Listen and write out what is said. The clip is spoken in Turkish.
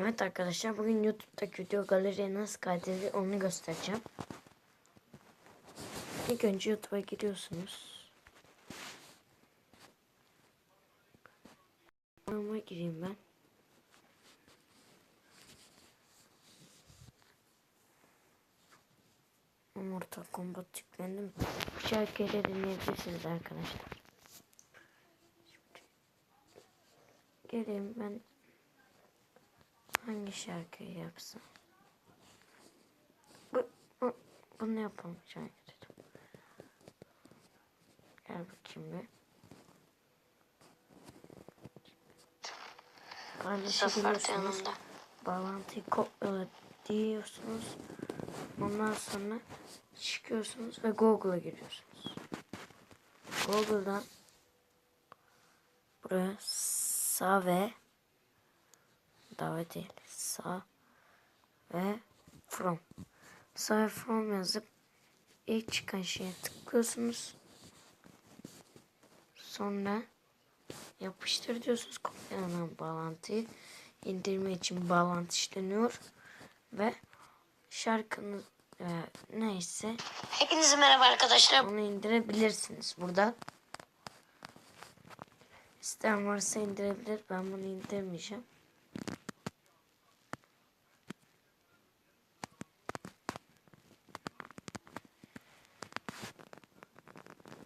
Evet arkadaşlar bugün YouTube'daki video galeriye nasıl kaydedilir onu göstereceğim. İlk önce YouTube'a giriyorsunuz. Kanalıma gireyim ben. Mortal Kombat yüklendim. Şarkıyla dinleyebilirsiniz arkadaşlar. Geleyim ben hangi şarkıyı yapsam? Bu, bu, bunu yapalım şarkı dedim. Gel bakayım bir. Paylaşabiliyorsunuz. Bağlantıyı kopyala diyorsunuz. Ondan sonra çıkıyorsunuz ve Google'a giriyorsunuz. Google'dan buraya sağ ve davet değil sağ ve from sağ ve from yazıp ilk çıkan şeye tıklıyorsunuz. Sonra yapıştır diyorsunuz kopyalanan bağlantıyı indirme için bağlantı işleniyor ve şarkınız e, neyse Hepinize merhaba arkadaşlar. onu indirebilirsiniz buradan. İsteyen varsa indirebilir. Ben bunu indirmeyeceğim.